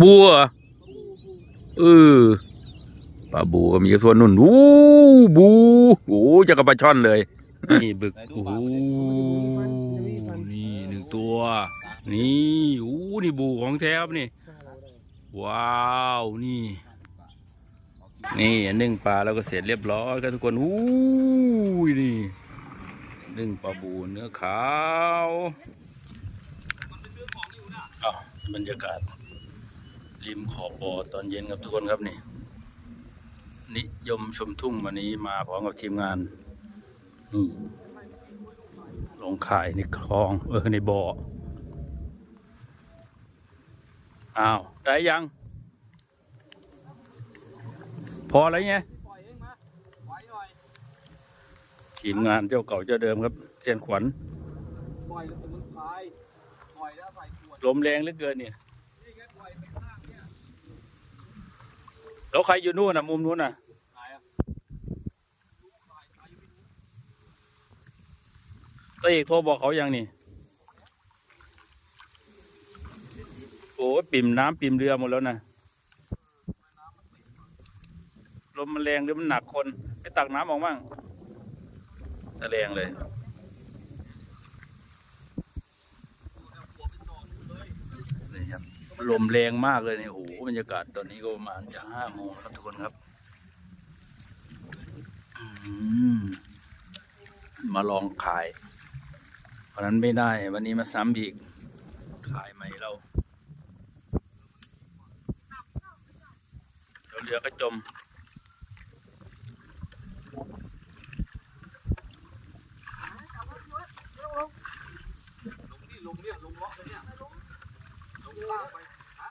บัวเออปลาบูก็มีส่วนนุ่นอู้บูโอ้จะกับปลาช่อนเลย นี่บึกโอ้นี่หนึ่งตัว นี่อู้นี่บูของแท้ครับนี่ ว้าวนี่ นี่นึ่งปลาแล้วก็เสร็จเรียบร้อยครับทุกคนอู้ยนี่นึ่งปลาบูเนื้อขาวเอบรรยากาศ ริมขอบบ่อตอนเย็นครับทุกคนครับนี่ นิยมชมทุ่งวันนี้มาพร้อมกับทีมงานนี่ลงข่ายในคลองเออในบ่ออ้าว ได้ยัง พอแล้วไงทีมงานเจ้าเก่าเจ้าเดิมครับเซียนขวัญปล่อยแล้วมันพายปล่อยแล้วใส่ขวดลมแรงเหลือเกินเนี่ย นี่แค่ปล่อยไปข้างล่างเนี่ย แล้วใครอยู่นู่นน่ะ มุมนู้นน่ะตายอะตาเอกโทรบอกเขายังนี่ โอ้ยปิ่มน้ำปิ่มเรือหมดแล้วนะลมมันแรงหรือมันหนักคน ไปตักน้ำออกมั่งแรงเลย นี่ครับ ลมแรงมากเลยเนี่ยโอ้โหบรรยากาศตอนนี้ก็ประมาณจะห้าโมงครับทุกคนครับมมาลองขายวันนั้นไม่ได้ วันนี้มาซ้ำอีก ขายใหม่เราเดี๋ยวเรือก็จมลงนี่ลงเนี่ยลงเลาะไปเนี่ยลงล่างไปฮะ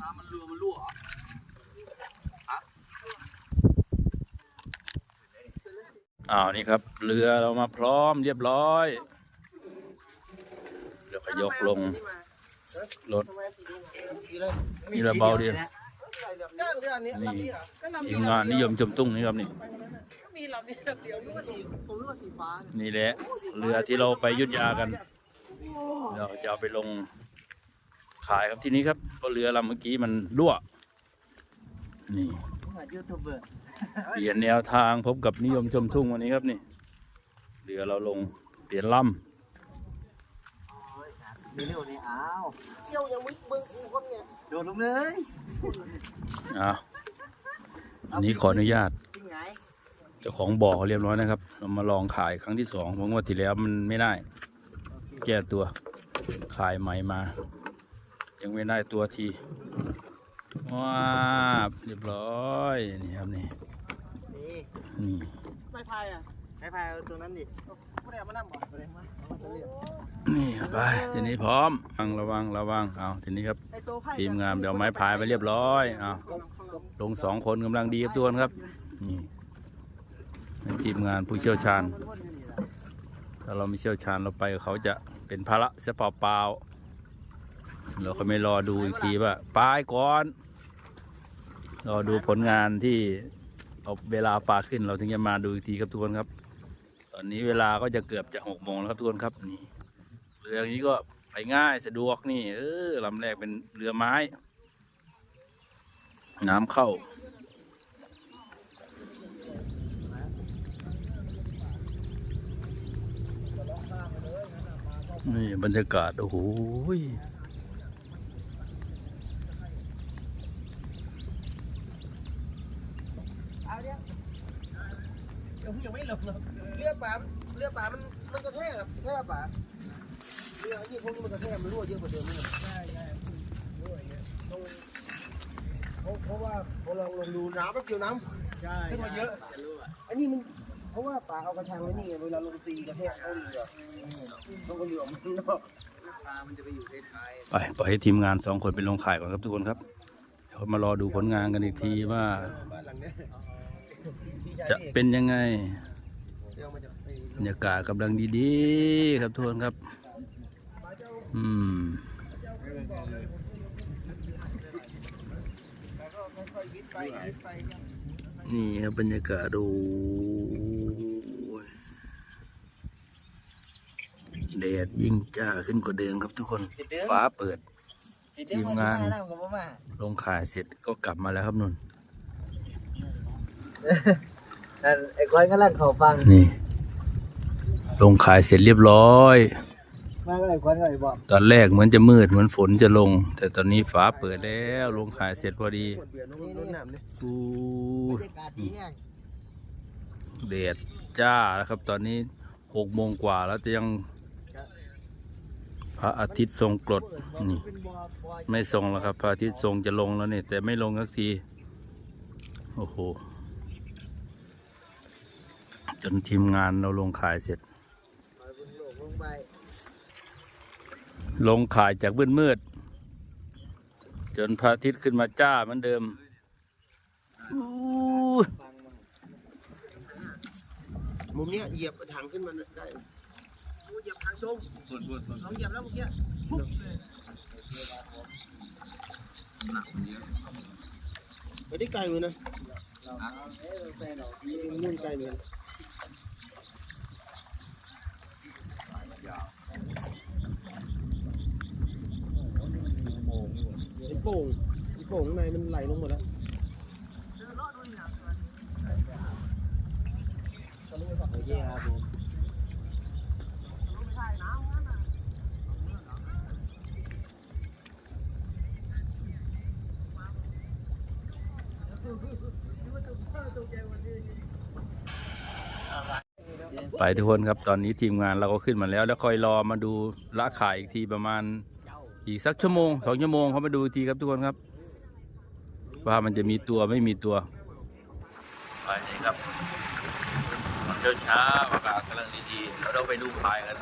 น้ำมัน เรือมันรั่วเหรออ้าวนี่ครับ เรือเรามาพร้อมเรียบร้อยเดี๋ยวก็ยกลงรถนี่ระเบาดีนี่ทีมงานนิยมชมตุ้งนี่ครับนี่มีลำนี้เดียวนึกว่าสีผมนึกว่าสีฟ้านี่แหละเรือที่เราไปอยุทธยากันเดี๋ยวจะเอาไปลง ขายครับที่นี้ครับเพราะเรือลำเมื่อกี้มันรั่วนี่ยูทูบเบอร์เปลี่ยนแนวทางพบกับนิยมชมทุ่งวันนี้ครับนี่เรือเราลงเปลี่ยนลเร็วๆนี่อ้าวเที่ยวยังมึงมึงคนเนี่ยโดดลงเลยำอะอันนี้ขออนุญาตจริงไงเจ้าของบ่อเขาเรียบร้อยนะครับ เรามาลองขายครั้งที่สองเพราะว่าที่แล้วมันไม่ได้ แก้ตัวขายใหม่มา ยังไม่ได้ตัวทีว้าบเรียบร้อยนี่ครับนี่นี่นี่ไม่พายอะไม่พายเอาตัวนั้นดิไม่ได้เอามานั่งบ่ไม่ได้มาเอามาตัวเดียวนี่ไปทีนี้พร้อมระวังระวังระวังเอาทีนี้ครับไอ้ตัวไพ่ทีมงานเดี๋ยวไม้พายไปเรียบร้อยเอาลงสองคนกำลังดีครับทุกคนครับนี่ให้ทีมงานผู้เชี่ยวชาญ ถ้าเราไม่เชี่ยวชาญเราไปกับเขาจะเป็นภาระเสียเปล่าๆ เราก็ไม่รอดูอีกทีว่าปลายก่อน รอดูผลงานที่เอาเวลาปลาขึ้นเราถึงจะมาดูอีกทีครับทุกคนครับ ตอนนี้เวลาก็จะเกือบจะหกโมงแล้วครับทุกคนครับนี่เรืออย่างนี้ก็ไปง่ายสะดวกนี่ เออลำแรกเป็นเรือไม้ น้ำเข้านี่บรรยากาศ โอ้โหย เอาเดี๋ยวเดี๋ ยวยังไม่ลงหรอกเรือป่าเรือป่ามันมันกระแทกครับกระแทกป่าเรืออันนี้พวกนี้มันกระแทกมันรั่วเยอะกว่าเดิมนี่ใช่ใช่รั่วเยอะต้องเพราะเพราะว่าพอลองลองดูน้ำมันเกี่ยวน้ำขึ้นมาเยอะอันนี้มันเพราะว่าป่าเอากระชังไว้นี่ไงเวลาลงตีกระแทกเข้าเรือต้องกระเหลี่ยมมันเนาะปลามันจะไปอยู่ท้ายไปปล่อยให้ทีมงานสองคนไปลงข่ายก่อนครับทุกคนครับเดี๋ยวมารอดูผลงานกันอีกทีว่า จะเป็นยังไงเดี๋ยวมันจะไปบรรยากาศกำลังดีๆ ครับทุกคนครับ อืมนี่ครับบรรยากาศดูแดดยิ่งจ้าขึ้นกว่าเดิมครับทุกคน ฟ้าเปิด ทีมงานลงขายเสร็จก็กลับมาแล้วครับนุ่น นั่นไอ้ก้อยกำลังเขาฟัง นี่ ลงขายเสร็จเรียบร้อย มาก็ไอ้ก้อยก็ไอ้บอกตอนแรกเหมือนจะมืดเหมือนฝนจะลง แต่ตอนนี้ฟ้าเปิดแล้ว ลงขายเสร็จพอดีขวดเบียร์น้องรถน้ำนี่อู้บรรยากาศดีแห้งแดดจ้าแล้วครับ ตอนนี้หกโมงกว่าแล้วแต่ยัง พระอาทิตย์ทรงกรดนี่เป็นบ่อบ่อไม่ทรงแล้วครับ พระอาทิตย์ทรงจะลงแล้วนี่แต่ไม่ลงสักที โอ้โห จนทีมงานเราลงขายเสร็จ ลงขายจากมืดมืดๆจนพระอาทิตย์ขึ้นมาจ้าเหมือนเดิมมุมเนี้ยเหยียบถังขึ้นมาได้เหยียบถังจมลองเหยียบแล้วเมื่อกี้ปุ๊บไปได้ไกลเลยนะมุ่งไกลเลย โป่งอ้โป่งข้างในมันไหลลงหมดแล้วโอเคครับผมไปทุกคนครับตอนนี้ทีมงานเราก็ขึ้นมาแล้ว แล้วคอยรอมาดูละขายอีกทีประมาณ อีกสักชั่วโมงสองชั่วโมงเขามาดูทีครับทุกคนครับ ว่ามันจะมีตัวไม่มีตัวไปนี่ครับเช้าเช้าอากาศกำลังดีๆเราต้องไปดูพายกัน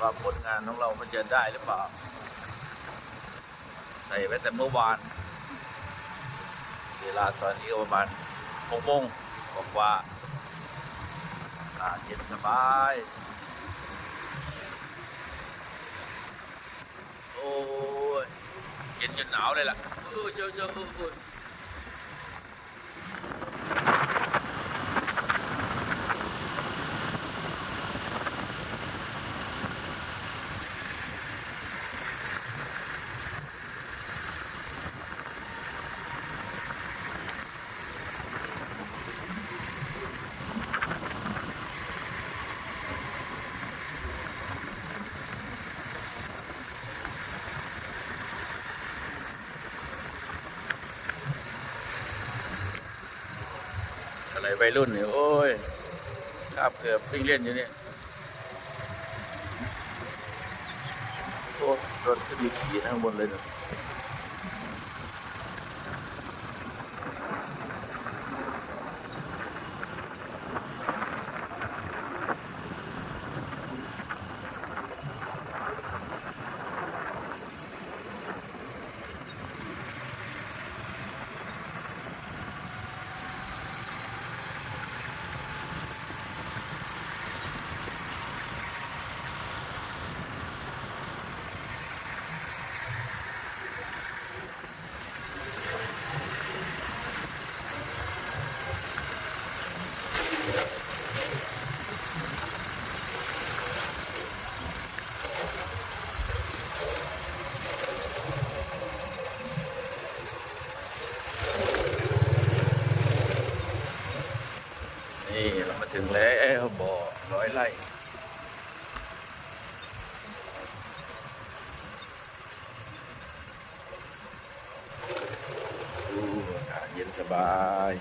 ว่าผลงานของเรามันจะได้หรือเปล่า ใส่ไว้แต่เมื่อวาน เวลาตอนนี้ประมาณหกโมงกว่าอากาศเย็นสบาย โอ้ยเย็นจนห ออเจ้าเจ้าเออเอออะไรวัยรุ่นเนี่ยโอ้ยคาบเกือบวิ่งเล่นอยู่เนี่ยโอ้รถก็มีขี่ข้างบนเลยนะนี่เรามาถึงแล้วบ่อร้อยไร่ดูอากาศเย็นสบาย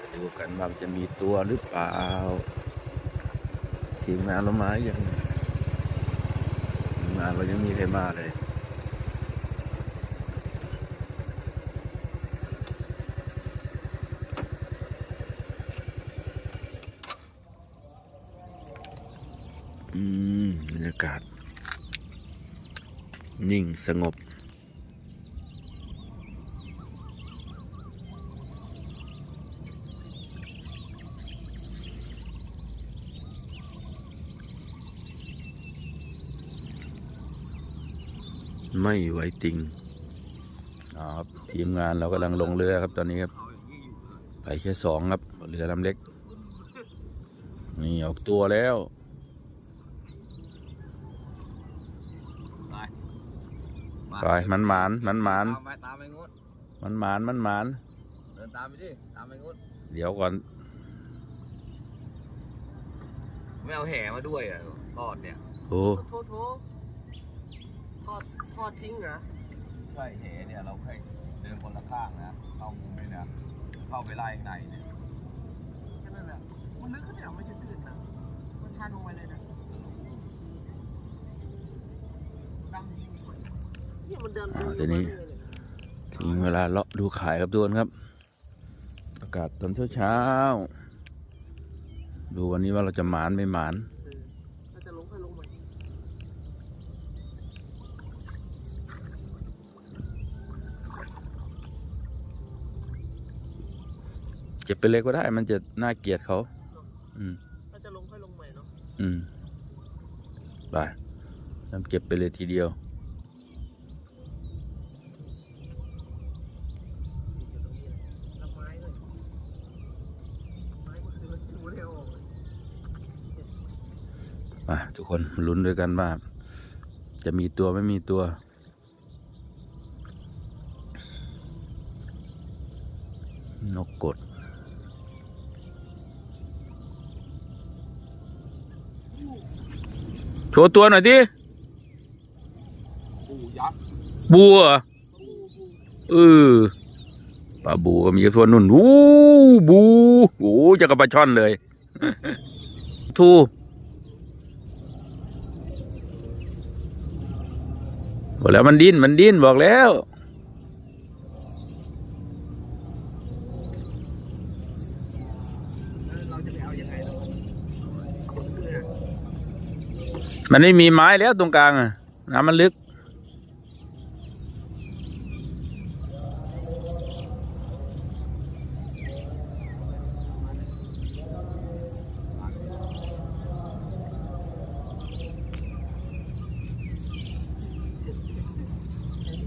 ไป ดูกันว่าจะมีตัวหรือเปล่า ทีมงานเรามาอย่างงานเรายังมีใครมาเลยอืมบรรยากาศ นิ่งสงบ ไม่ไหวติงอ๋อครับทีมงานเรากำลังลงเรือครับตอนนี้ครับ ไปแค่สองครับเรือลำเล็กอืนี่ออกตัวแล้วไปมันหมานมันหมานตามไปตามไปงดมันหมานมันหมานเดินตามไปดิตามไปงดเดี๋ยวก่อน ไม่เอาแห่มาด้วยอะทอดเนี่ยโอ้โทษโทษท อดทอดทิ้งเหรอใช่แห่เนี่ยเราแค่เดินคนละข้างนะเข้ามุมไปเนี่ยเข้าไปไล่ข้างในเนี่ยแค่นั้นแหละมันลึกขึ้นเนี่ยไม่ใช่ตื้นนะมันชันลงไปเลยนะดำนี่มันเดินอ่าทีนี้ถึงเวลาเลาะดูขายครับทุกคนครับ อากาศตอนเช้าเช้าๆดูวันนี้ว่าเราจะหมานไม่หมาน เราจะลงค่อยลงใหม่ เจ็บไปเลยก็ได้ มันจะน่าเกลียดเขา อืมเราจะลงค่อยลงใหม่เนาะ อืม ไปทำเก็บไปเลยทีเดียวลำไม้เลยไม้มันคือมันขึ้นหัวเร็วออกเลยมาทุกคนลุ้นด้วยกันว่า จะมีตัวไม่มีตัว นกกด โชว์ตัวหน่อยดิปูยักษ์บัวเออปลาบูก็มีตัวนุ่นวู้บูโอ้จะกับปลาช่อนเลยทูบอกแล้วมันดิ้นมันดิ้นบอกแล้ว มันไม่มีไม้แล้วตรงกลางอะน้ำมันลึก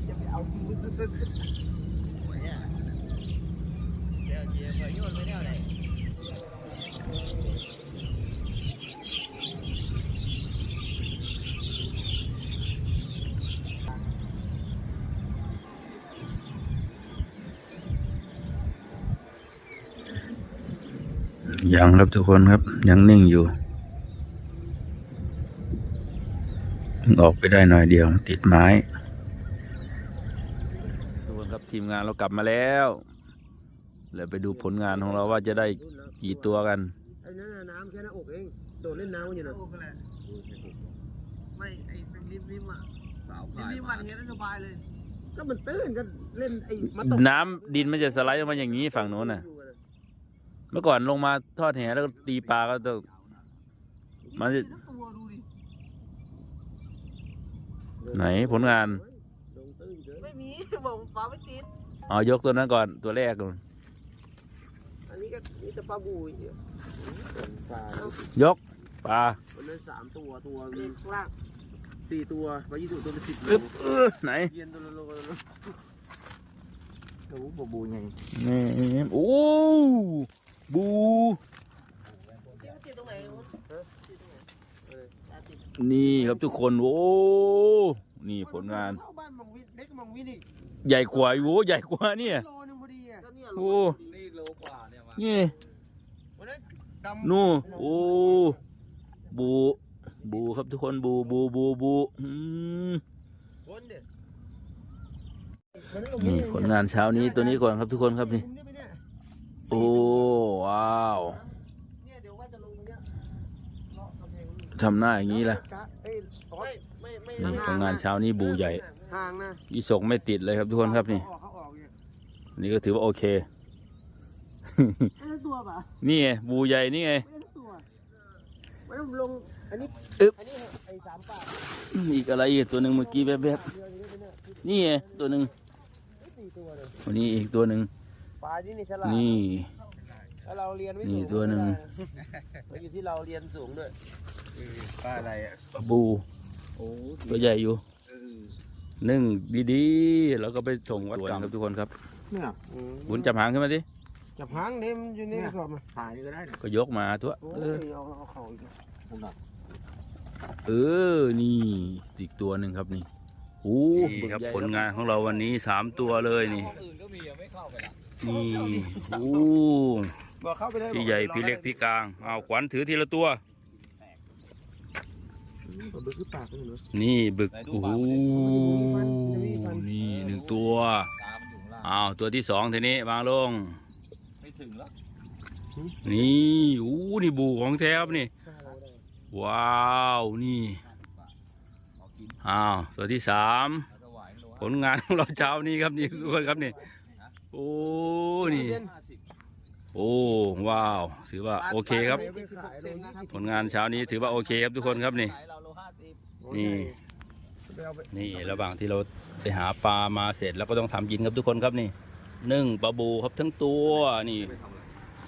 จะไปเอาจริงมันจะเนี่ยเดี๋ยวเจียไปโยนไปแล้วไหน ยังครับทุกคนครับ ยังนิ่งอยู่เพิ่งออกไปได้หน่อยเดียว ติดไม้ ทุกคนครับทีมงานเรากลับมาแล้วแล้วไปดูผลงานของเราว่าจะได้กี่ตัวกันไอ้นั่นน่ะน้ำแค่หน้าอกเองโดดเล่นน้ำกันอยู่นะอกแหละไม่ไอ้เป็นริมริมอะสาวริขามยริมมามันเห็นแล้วสบายเลย ก็มันตื้นก็เล่นไอ้มาตกน้ำดินมันจะสไลด์ออกมาอย่างนี้ฝั่งโน้นน่ะเมื่อก่อนลงมาทอดแหแล้วก็ตีปลาก็ต้องมันจะทั้งตัวดูดิไหนผลงาน ไม่มีบอกปลาไม่ติดเอายกตัวนั้นก่อนตัวแรกก่อนอันนี้ก็มีแต่ปลาบูอีกยกปลาวันนั้นสามตัวตัวมีข้างล่างสี่ตัวปลายี่สิบตัวเป็นสิบโลอึ๊บเออไหนเย็นตัวละโลละโลโอ้โหปลาบูไงนี่โอ้ บูติดตรงไหนติดตรงไหนเออติดนี่ครับทุกคนโอ้นี่ผลงาน เข้าบ้านมังวินเล็กกว่ามังวินอีกใหญ่กว่าโอ้ใหญ่กว่าเนี่ยโลนึงพอดีอะก็เนี่ยโอ้นี่โลกว่าเนี่ยมานี่วันนั้นดำนู่โอ้บูบูครับทุกคนบูบูบูบูอืมวนเด็ดนี่ผลงานเช้านี้ตัวนี้ก่อนครับทุกคนครับนี่เนี่ยไปเนี่ย โอ้ว้าวเนี่ยเดี๋ยวว่าจะลงตรงเนี้ยเลาะกำแพงนี่ทำหน้าอย่างนี้ล่ะเอ้ยไม่ไม่ไม่นี่ผลงานเช้านี้บูใหญ่ห่างนะอีศกไม่ติดเลยครับทุกคนครับนี่ เขาออกเขาออกเนี่ยนี่ก็ถือว่าโอเค ไม่ได้ตัวป่ะนี่ไงบูใหญ่นี่ไง ไม่ได้ตัวไม่ต้องลงอันนี้อึ๊บ อันนี้ไอ้สามปากอีกอะไรอีกตัวหนึ่งเมื่อกี้แวบเรือนี้ไปเนี่ยๆนี่ไงตัวหนึ่ง สี่ตัวเลยวันนี้อีกตัวหนึ่ง ปลาที่นี่ฉลาดนี่ ถ้าเราเรียนไม่นี่สูงตัวหนึ่งแล้วอยู่ที่เราเรียนสูงด้วยป้าอะไรอะปลาบูโอ้ตัวใหญ่อยู่เออนึ่งดีๆ แล้วก็ไปส่งวัดสวนครับทุกคนครับเนี่ยบุญจับหางขึ้นมาดิจับหางเด้มันอยู่ในกระสอบมาถ่ายนี่ก็ได้นะก็ยกมาตัวโอ้เอยอเอาเอาเข่าอีกผมหนักเออนี่อีกตัวหนึ่งครับนี่โอ้นี่ครับผลงานของเราวันนี้สามตัวเลยนี่ ห้องอื่นก็มียังไม่เข้าไปละ นี่โอ้บอกเข้าไปเลยพี่ใหญ่พี่เล็กพี่กลางเอาขวัญถือทีละตัวตัวบึกคือปากกันเหรอนี่บึกโอ้โหนี่หนึ่งตัวตามอยู่ข้างล่างอ้าวตัวที่สองทีนี้วางลงไม่ถึงแล้วนี่โอ้นี่บูของแท้ครับนี่ ว้าวนี่เอากินอ้าวตัวที่สามแล้วถวายโลผลงานของเราเช้านี้ครับนี่ทุกคนครับนี่ โอ้ นี่ห้าสิบโอ้ ว้าว ถือว่าโอเคครับ ผลงานเช้านี้ถือว่าโอเคครับทุกคนครับนี่ขายเราโลห้าสิบนี่ นี่ระหว่างที่เราไปหาปลามาเสร็จแล้วก็ต้องทำกินครับทุกคนครับนี่นึ่งปลาบูครับทั้งตัวนี่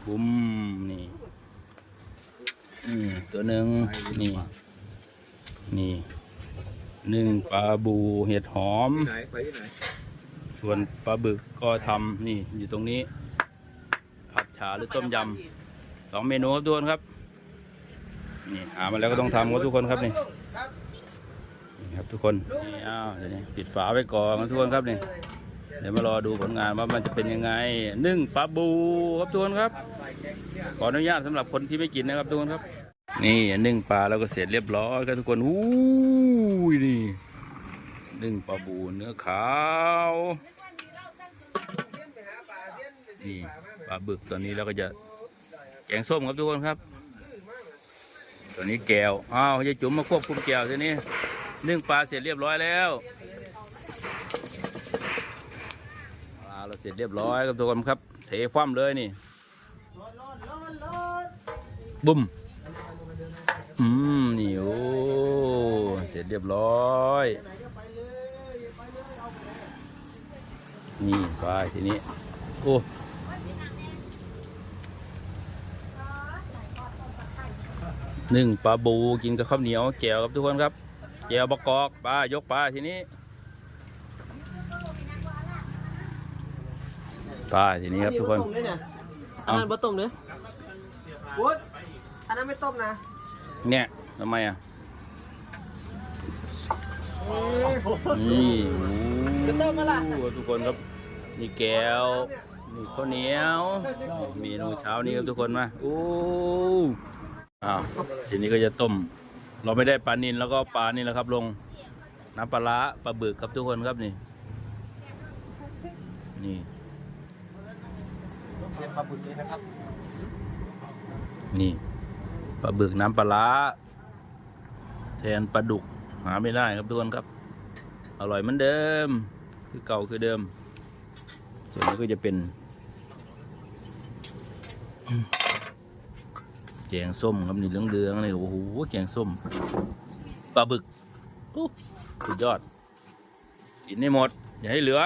บุ้มนี่อืมตัวหนึ่งนี่ นี่นึ่งปลาบูเห็ดหอมที่ไหนไปที่ไหน ส่วนปลาบึกก็ทำนี่อยู่ตรงนี้ ผัดฉาหรือต้มยำสองเมนูครับทุกคนครับ นี่หามาแล้วก็ต้องทำครับทุกคนครับนี่นี่ครับทุกคนนี่อ้าวเดี๋ยวนี้ปิดฝาไว้ก่อนครับทุกคนครับนี่เดี๋ยวมารอดูผลงานว่ามันจะเป็นยังไงนึ่งปลาบูครับทุกคนครับ ขออนุญาตสำหรับคนที่ไม่กินนะครับทุกคนครับ นี่นึ่งปลาแล้วก็เสร็จเรียบร้อยครับทุกคนอู้ยนี่ นึ่งปลาบูเนื้อขาว นี่ปลาบึกตัวนี้แล้วก็จะแกงส้มครับทุกคนครับตัวนี้แก้วอ้าวยายจุ๋มมาควบคุมแก้วทีนี้นึ่งปลาเสร็จเรียบร้อยแล้วปลาเราเสร็จเรียบร้อยครับทุกคนครับ เทคว่ำเลยนี่บุ้มอืมนี่โอ้เสร็จเรียบร้อย นี่ไปทีนี้โอ้หนึ่งปลาบูกินกับข้าวเหนียวแก้วครับทุกคนครับแก้วบกกอกปลายกปลาทีนี้ปลาทีนี้ครับทุกคนอันนั้นบะต้มเด้อวุ้ดอันนั้นไม่ต้มนะ เนี่ยทำไมอะ นี่โอ้ทุกคนครับนี่แก้วนี่ข้าวเหนียวเมนูเช้านี้ครับทุกคนมาโอ้อ้าวทีนี้ก็จะต้ม เราไม่ได้ปลานินแล้วก็ปลานี่แหละครับ ลงน้ำปลาปลาบึกครับทุกคนครับนี่ นี่ปลาบึกเลยนะครับ นี่ปลาบึกน้ำปลาร้าแทนปลาดุก หาไม่ได้ครับทุกคนครับ อร่อยเหมือนเดิม คือเก่าคือเดิม ส่วนนี้ก็จะเป็น แกงส้มครับนี่เหลืองๆเลยโอ้โหแกงส้มปลาบึกสุดยอดกินให้หมด อย่าให้เหลือ